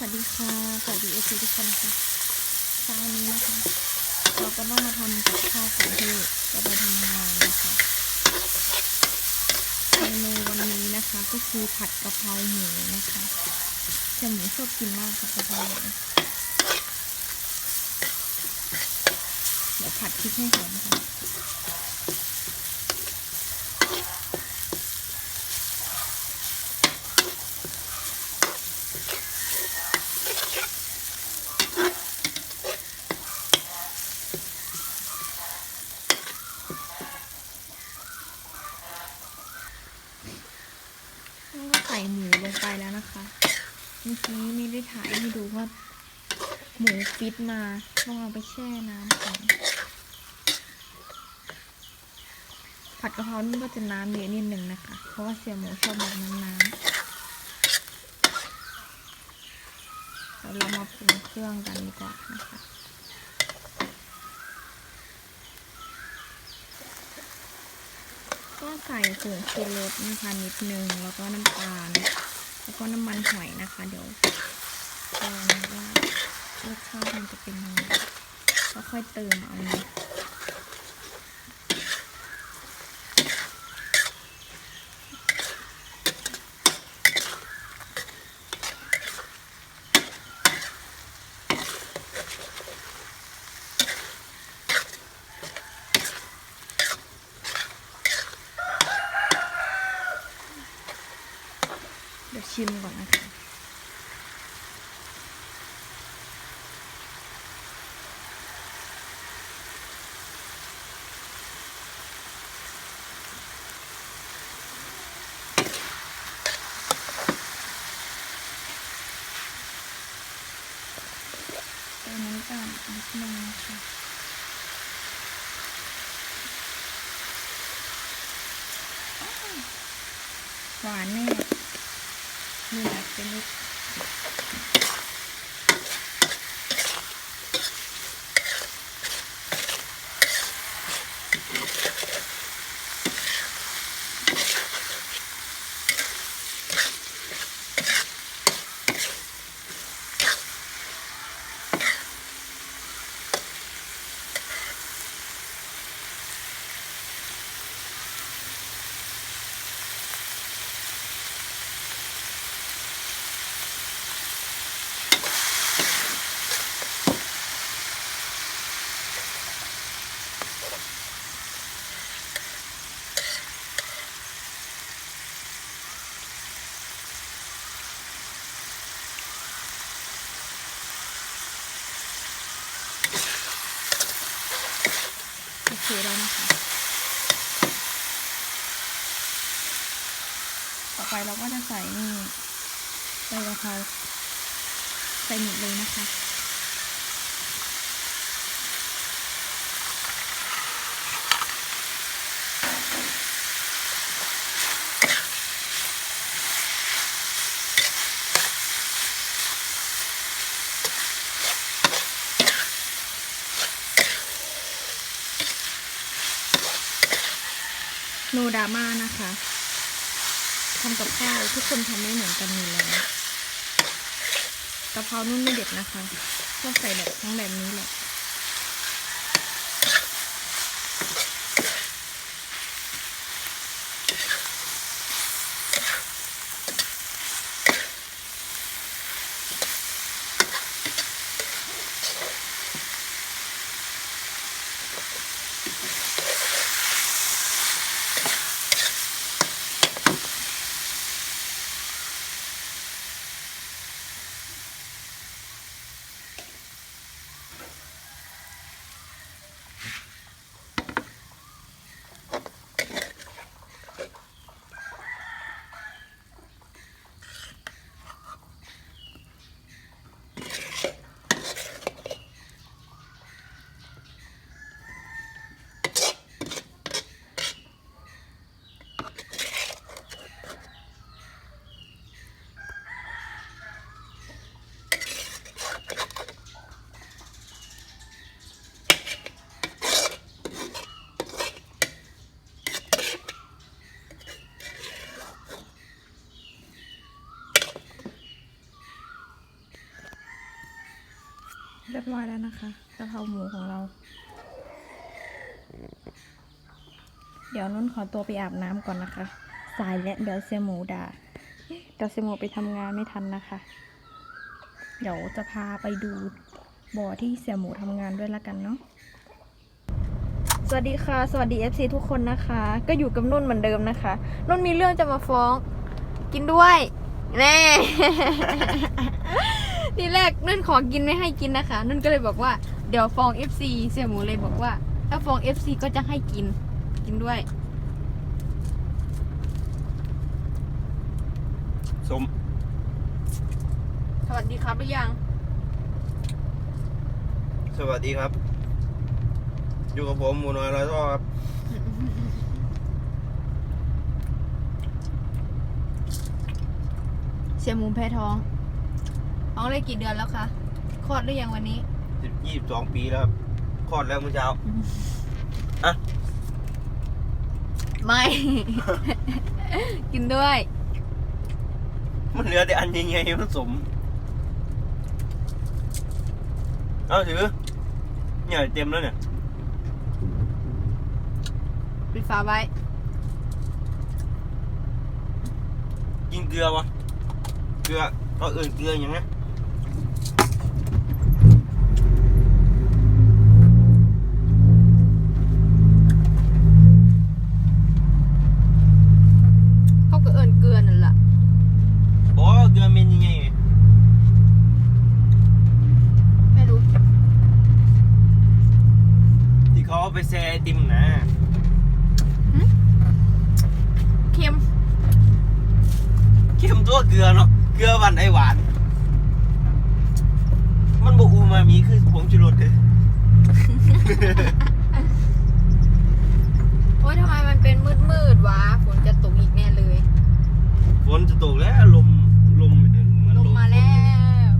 สวัสดีค่ะสวัสดีเอซีทุกคนนะคะเช้านี้นะคะ เราก็ต้องมาทำกับข้าวของที่จะไปทำงานนะคะเมนูวันนี้นะคะ ก็คือผัดกะเพราหมูนะคะเสี่หมูชอบกินมากค่ะกะเพราหมูเดี๋ยวผัดพริกให้หอมค่ะ แล้วก็ใส่หมูลงไปแล้ว นะคะ เมื่อกี้ไม่ได้ถ่ายให้ดูว่า หมูฟิตมาต้องเอาไปแช่น้ำก่อน ผัดกะเพรานี่ก็จะน้ำเยอะนิดหนึ่งนะคะ เพราะว่าเสี่ยหมูชอบแบบน้ำน้ำเดี๋ยวเรามาปรุงเครื่องกันดีกว่านะคะก็ใส่ผงชูรสนะคะนิดนึง แล้วก็น้ำตาล แล้วก็น้ำมันหอยนะคะ เดี๋ยวลองว่ารสชาติมันจะเป็นยังไงก็ค่อยเติมเอานะเดี๋ยวชิมก่อนนะคะ เติมน้ นึ่งค่ะหวานแน่นี่ เคแล้วนะคะ ต่อไปเราก็จะใส่นี่ใบกะเพราใส่หมดเลยนะคะ ดราม่านะคะทำกับข้าวทุกคนทำไม่เหมือนกันอยู่แล้วกะเพรานุ่นไม่เด็ดนะคะชอบใส่แบบทั้งแบบนี้แหละ เรียบร้อยแล้วนะคะกะเพราหมูของเรา เดี๋ยวนุ่นขอตัวไปอาบน้ำก่อนนะคะ สายและเดี๋ยวเสียหมูด่าเดี๋ยวเสียหมูไปทำงานไม่ทันนะคะ เดี๋ยวจะพาไปดูบ่อที่เสียหมูทำงานด้วยละกันเนาะสวัสดีค่ะ สวัสดี FC ทุกคนนะคะ ก็อยู่กับนุ่นเหมือนเดิมนะคะ นุ่นมีเรื่องจะมาฟ้อง กินด้วย แน่ ทีแรกนุ่นขอกินไม่ให้กินนะคะ นุ่นก็เลยบอกว่าเดี๋ยวฟ้อง FC เสี่ยหมูเลยบอกว่า ถ้าฟ้อง FC ก็จะให้กินกินด้วย สมสวัสดีครับหรือยัง สวัสดีครับ อยู่กับผมหมูน้อยร้อยท่อครับ เสี่ยหมูแพ้ท้อง ท้องเลยกี่เดือนแล้วคะคลอดหรือยังวันนี้สิบยี่สิบสองปีแล้วครับคลอดแล้วเมื่อเช้าอะไม่ กินด้วย มันเหลือแต่อันยังไงมันสม เอาถือเนี่ยเต็มแล้วเนี่ยปิดฝาไว้กินเกลือวะเกลือก็เอื่นเกลืออย่างนี้ เขาก็เอินเกลือนั่นแหละ บอกว่าเกลือเป็นยังไง ไม่รู้ ที่เขาเอาไปแช่ไอติมนะ เค็ม เข้มตัวเกลือเนาะเกลือหวานไอหวาน มันบอกอูมามีคือผงชูรสเลยโอ๊ยทำไมมันเป็นมืดมืดๆวะฝนจะตกอีกแน่เลยฝนจะตกแล้วลมลมเหมือนลงมาแล้ว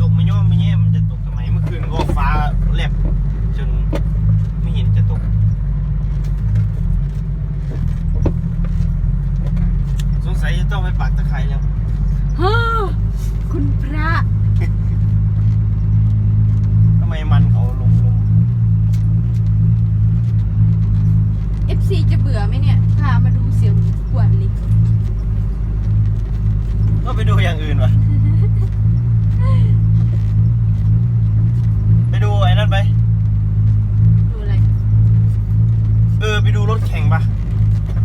ตกไม่ย่อมไม่แย่มันจะตกทำไมเมื่อคืนก็ฟ้าแลบจนไม่เห็นจะตก สงสัย จะต้องไปปักตะไคร้แล้ว ฮ่าคุณพระ ทำไมมันเขาลงลง FC จะเบื่อไหมเนี่ยพามาดูเสียงขวดลิก็ไปดูอย่างอื่นวะ ไปดูไอ้นั่นไป ดูอะไร เออไปดูรถแข่งปะ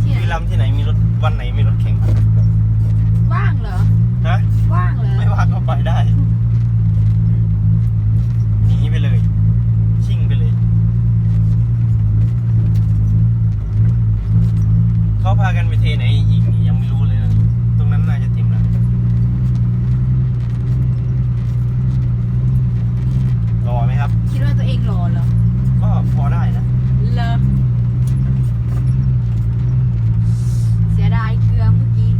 ที่ไหน มีลำที่ไหนมีรถวันไหนมีรถแข่งปะ ว่างเหรอ ฮะ ว่างเหรอ ไม่ว่างก็ไปได้ หนีไปเลย ชิ่งไปเลย เขาพากันไปเทไหนอีกนี่ยังไม่รู้เลยนะตรงนั้นน่าจะทิมแล้วรอไหมครับ คิดว่าตัวเองหล่อเหรอ ก็พอได้นะ เลอเสียดายเกลือเมื่อกี้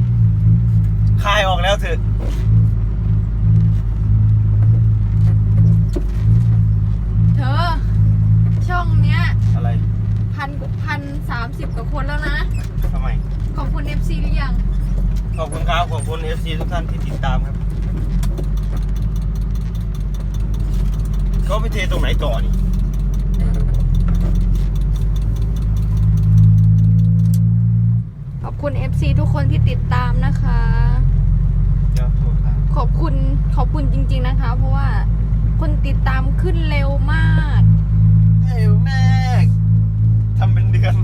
คายออกแล้วเถอะ เธอ ช่องเนี้ย อะไร พันพันสามสิบกว่าคนแล้วนะ ทำไม ขอบคุณ FC หรือยัง ขอบคุณครับ ขอบคุณเอฟซี ทุกท่านที่ติดตามครับเขาไปเทตรงไหนต่อนี่ขอบคุณ FC ทุกคนที่ติดตามนะคะ เดี๋ยวโทรถามขอบคุณขอบคุณจริง ๆนะคะ เพราะว่าคนติดตามขึ้นเร็วมากเฮ้ยแม่ทำเป็นเดือน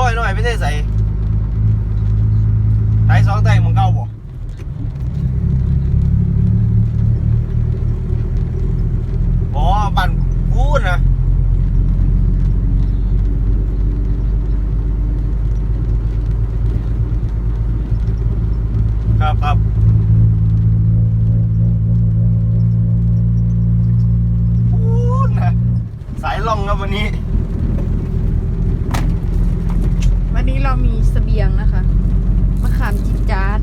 ร้อยหน่อยไม่ได้ใส่ไต่สองไต่มึงเก้าบ่อ๋อบันพูดนะครับครับพูดนะสายล่องครับวันนี้ วันนี้เรามีเสบียงนะคะมะขามจิตจาร์ด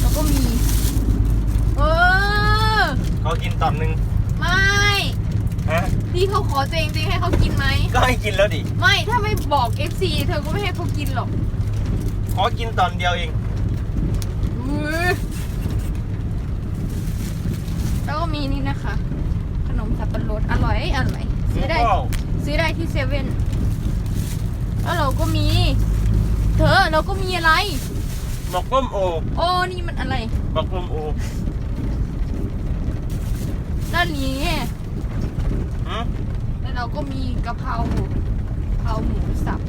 แล้วก็มี เออ เขากินตอนหนึ่ง ไม่ ฮะ พี่เขาขอตัวเองตัวเองให้เขากินไหม ก็ ให้กินแล้วดิไม่ถ้าไม่บอก FC เธอก็ไม่ให้เขากินหรอกขอกินตอนเดียวเองอุ๊ยแล้วก็มีนี่นะคะ ขนมสับปะรดอร่อยอร่อยซื้อได้ว้าวซื้อได้ที่เซเว่นแล้วเราก็มี เธอเราก็มีอะไร บอกก้มโอโอ้นี่มันอะไร บอกก้มโอด้านนี้หืม แล้วเราก็มีกะเพรากะเพราหมูสับ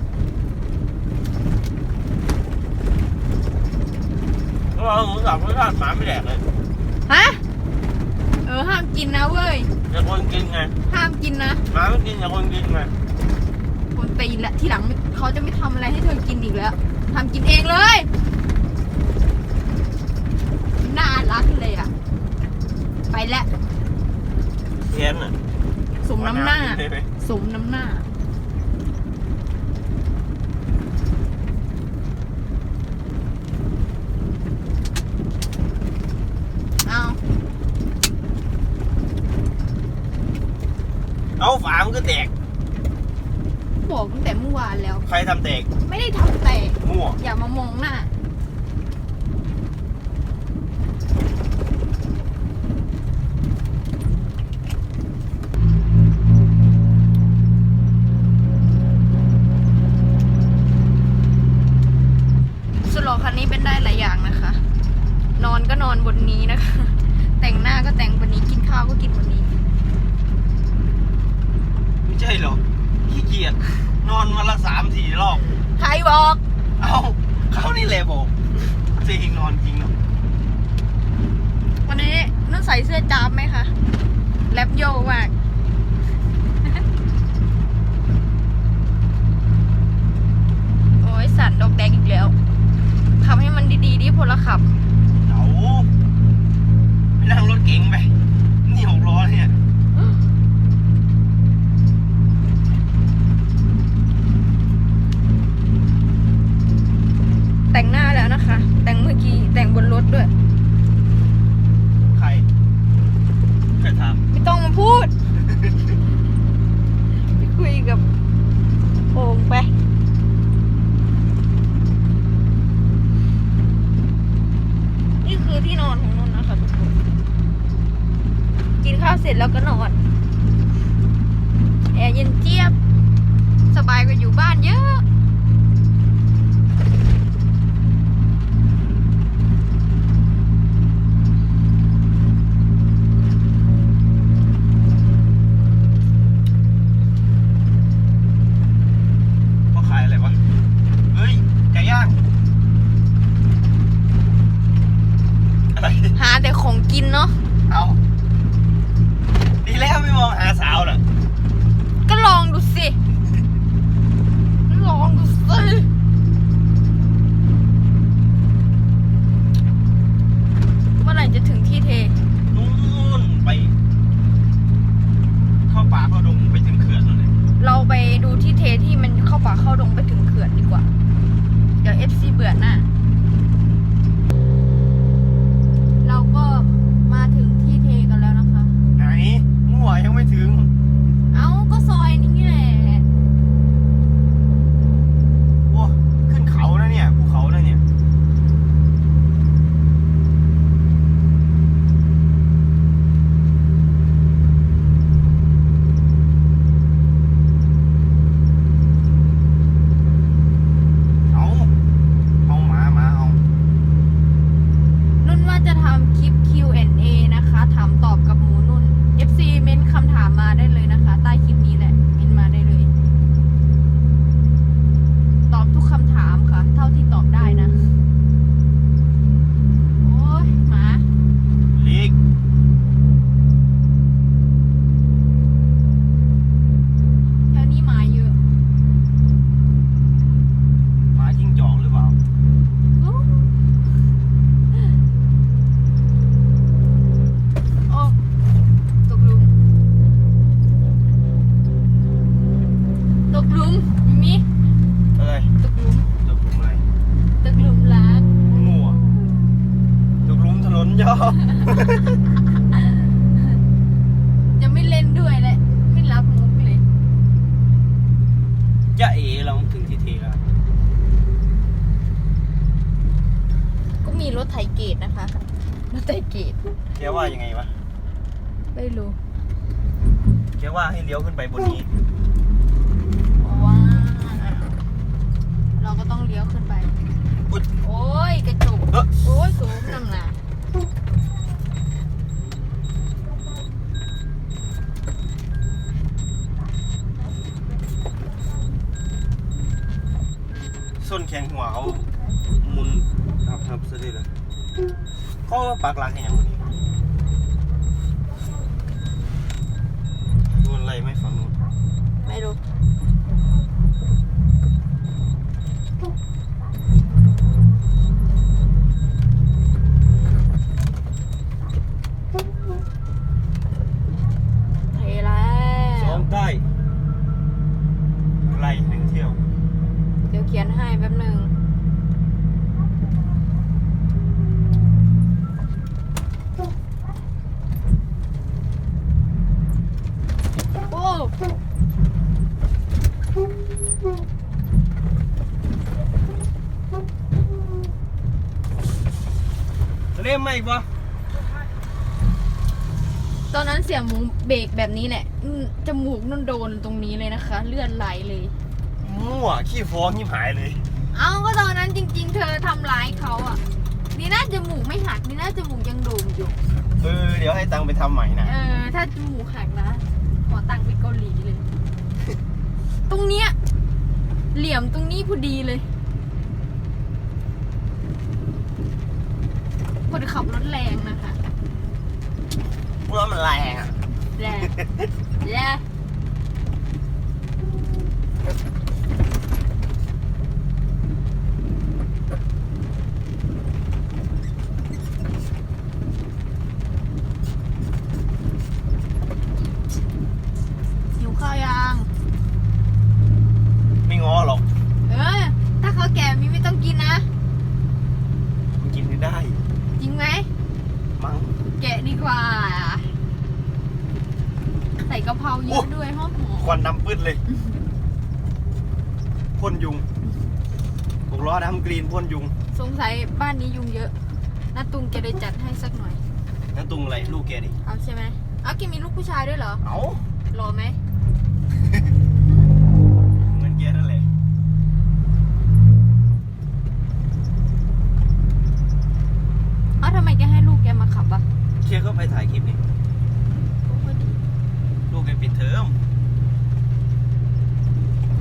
แล้วเราหมูสับรสชาติหมาไม่แดกเลยฮะเออห้ามกินนะเว้ยแต่คนกินไงห้ามกินนะหมาไม่กินแต่คนกินไงคนตีนแหละที่หลังไม่เขาจะไม่ทำอะไรให้เธอกินอีกแล้วทำกินเองเลยน่ารักเลยอะ ไปแล้วแค้นอะ สมน้ำหน้าได้ไหมสมน้ำหน้า เอาเอาฝามนก็แตก บอกตั้งแต่เมื่อวานแล้ว ใครทำแตก ไม่ได้ทำแต่มั่วอย่ามามองหน้า นอนก็นอนบนนี้นะคะ แต่งหน้าก็แต่งบนนี้กินข้าวก็กินบนนี้ ไม่ใช่หรอกขี้เกียจนอนวันละสามสี่รอบ ใครบอก เอาเขานี่แหละบอกจริงนอนจริงเนาะวันนี้นุ่นใส่เสื้อจามไหมคะแลบโยมากโอ้ยสั่นดอกแดงอีกแล้วขับให้มันดีๆดิพลขับเอาไป นั่งรถเก๋งไป นี่หกล้อเนี่ยแต่งหน้าแล้วนะคะ แต่งเมื่อกี้ แต่งบนรถด้วย ใคร ใครทไม่ต้องมาพูด ไปคุยกับโอ่งไป นี่คือที่นอนของนนท์นะคะทุกคน กินข้าวเสร็จ แล้วก็ แกว่ายังไงวะไม่รู้แกว่าให้เลี้ยวขึ้นไปบนนี้ว้าเราก็ต้องเลี้ยวขึ้นไปอุ๊ยโอ้ยกระจกเอ้อโอ้ยสูงนำหนาส้นแข็งหัวเขาหมุน ครับครับซะด้วยเลยเขาปากหลังให้ยังวันนี้โดนอะไรไหม่ฝั่งนู้น ไม่รู้ เทแล้ สอ ว งใต้ไกลหนึ่งเที่ยว เดี๋ยวเขียนให้แป๊บหนึ่งโอ้ เล่มไหมอีกวะตอนนั้นเสียหมูเบรกแบบนี้แหละอืมจมูกนั่นโดนตรงนี้เลยนะคะ เลือดไหลเลย มั่วขี้ฟ้องยิ้มหายเลยเอ้าก็ตอนนั้นจริง ๆ เธอทำร้ายเขาอะ นี่น่าจมูกไม่หักนี่น่าจมูกยังโด่งอยู่ เออเดี๋ยวให้ตังค์ไปทำใหม่นะเออ ถ้าจมูกหักนะ ขอตังค์ไปเกาหลีเลย ตรงเนี้ย เหลี่ยมตรงนี้พอดีเลย คนขับรถแรงนะคะเมื่อมันแรงอะแรงแรงหิวข้าวยัง ไม่ง้อหรอก เออ ถ้าเขาแก่มีไม่ต้องกินนะ มันกินไม่ได้ จริงไหม มั้ง แกะดีกว่า ใส่กะเพราเยอะด้วยหอมหอม ควันดำปื้ดเลยพ่นยุงห กล้อดำกรีนพ่นยุงสงสัยบ้านนี้ยุงเยอะน้าตุงแกได้จัดให้สักหน่อยนั่นตุงอะไรลูกแกดิเอาใช่ไหมเอาแกมีลูกผู้ชายด้วยเหรอเอ้ารอไหมเหมือนแกนั่นแหละเอาทำไมแกให้ลูกแกมาขับอะเคก็ไปถ่ายคลิปนี่ก็พอดีลูกแกปิดเทอม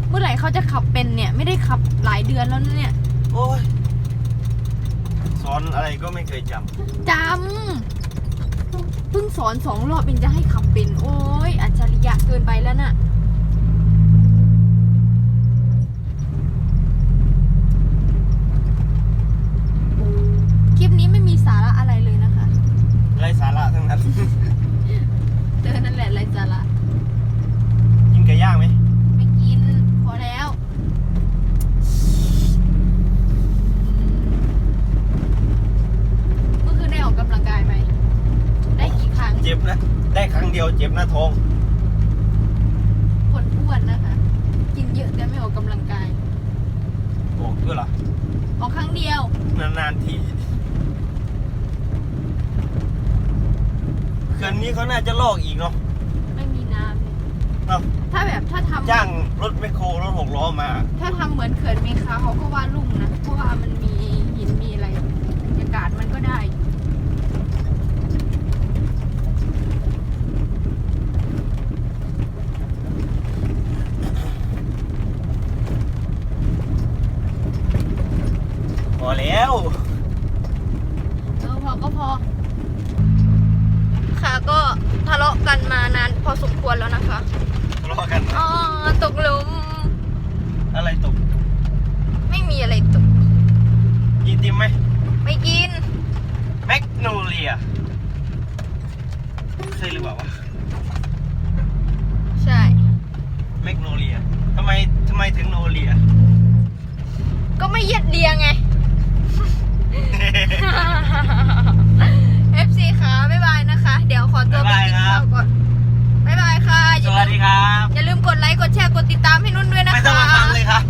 เมื่อไหร่เขาจะขับเป็นเนี่ย ไม่ได้ขับหลายเดือนแล้วนะเนี่ย โอ้ยสอนอะไรก็ไม่เคยจำจำเพิ่งสอนสองรอบเองจะให้ขับเป็นโอ้ยอัจฉริยะเกินไปแล้วน่ะ คลิปนี้ไม่มีสาระอะไรเลยนะคะำไรสาระทั้งนั้น เจอนั่นแหละไรสาระ กินไก่ย่างไหม ไม่กิน พอแล้ว เมื่อคืนได้ออกกำลังกายไหม ได้กี่ครั้ง เจ็บนะ ได้ครั้งเดียวเจ็บหน้าท้อง คนอ้วนนะคะ กินเยอะแต่ไม่ออกกำลังกาย บอกด้วยเหรอ ออกครั้ง เดียว นานๆทีเขื่อนนี้เขาน่าจะลอกอีกเนาะไม่มีน้ำเลยเอ้าถ้าแบบถ้าทำจ้างรถแมคโครรถหกล้อมา ถ้าทำเหมือนเขื่อนเมคาเขาก็ว่าลุ่มนะ เพราะว่ามันมีหินมีอะไรบรรยากาศมันก็ได้พอ แล้ว เออพอก็พอ ค่ะก็ทะเลาะกันมานานพอสมควรแล้วนะคะทะเลาะกัน อ๋อตกหลุม อะไรตกไม่มีอะไรตกยีติมไหมไม่กิน แมกโนเลียใช่หรือเปล่าวะใช่ แมกโนเลียทำไมทำไมถึงโนเลีย ก็ไม่เย็ดเดียงไง เอฟซีค่ะบ๊ายบายนะคะ เดี๋ยวขอตัวไปกินข้าวก่อนบ๊ายบายค่ะสวัสดีครับ อย่าลืมกดไลค์ กดแชร์ กดติดตามให้นุ่นด้วยนะคะ ไม่ต้องาฟังเลยครับ